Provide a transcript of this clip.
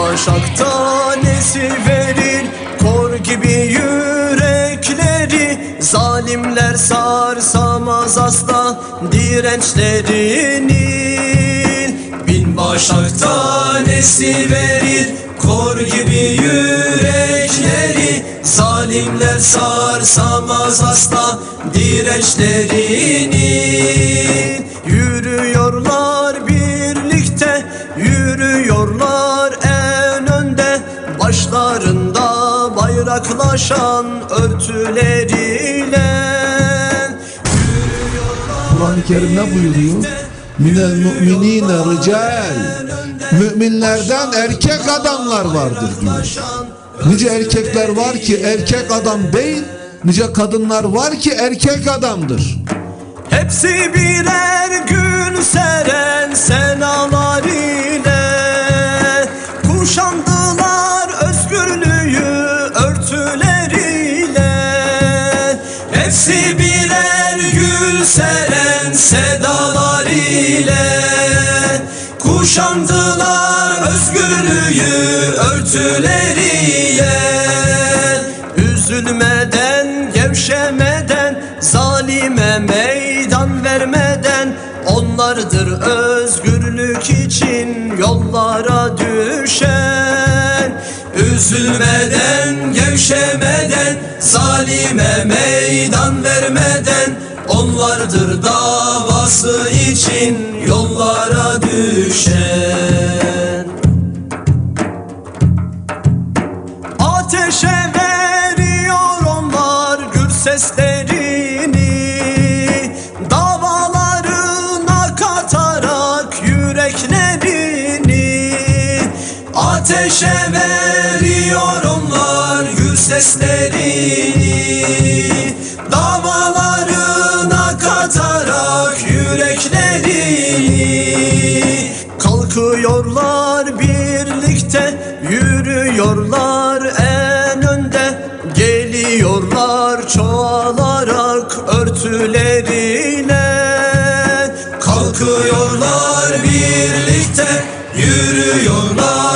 başak tanesi verir? Kor gibi yürekleri Zalimler sarsamaz asla dirençlerini Bin başak tanesi verir? Kor gibi yürekleri Zalimler sarsamaz asla dirençlerini Yürüyorlar birlikte Yürüyorlar bayraklaşan örtüleriyle Kur'an-ı Kerim ne buyuruyor? Minel müminine rical Müminlerden erkek adamlar vardır diyor. Nice erkekler var ki erkek adam değil, nice kadınlar var ki erkek adamdır. Hepsi birer gün seren senalar ile seren sedalar ile Kuşandılar özgürlüğü örtüleriyle. Üzülmeden, gevşemeden, zalime meydan vermeden Onlardır özgürlük için yollara düşen. Üzülmeden, gevşemeden, zalime meydan vermeden Onlardır davası için yollara düşen. Ateşe veriyor onlar gür seslerini Davalarına katarak yüreklerini. Ateşe veriyor onlar gür seslerini Kalkıyorlar birlikte Yürüyorlar en önde. Geliyorlar çoğalarak örtüleriyle Kalkıyorlar birlikte Yürüyorlar